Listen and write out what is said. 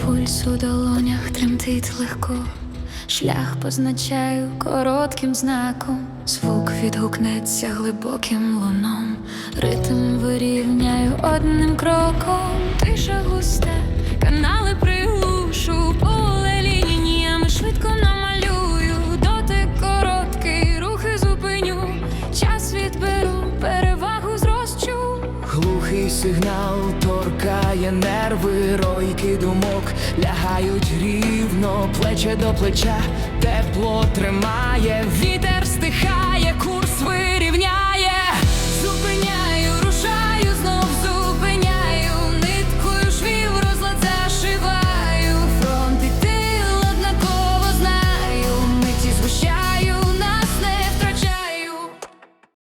Пульс у долонях тремтить легко, шлях позначаю коротким знаком, звук відгукнеться глибоким луном, ритм вирівняю одним кроком, тиша густе. Глухий сигнал торкає нерви, ройки думок лягають рівно, плече до плеча, тепло тримає,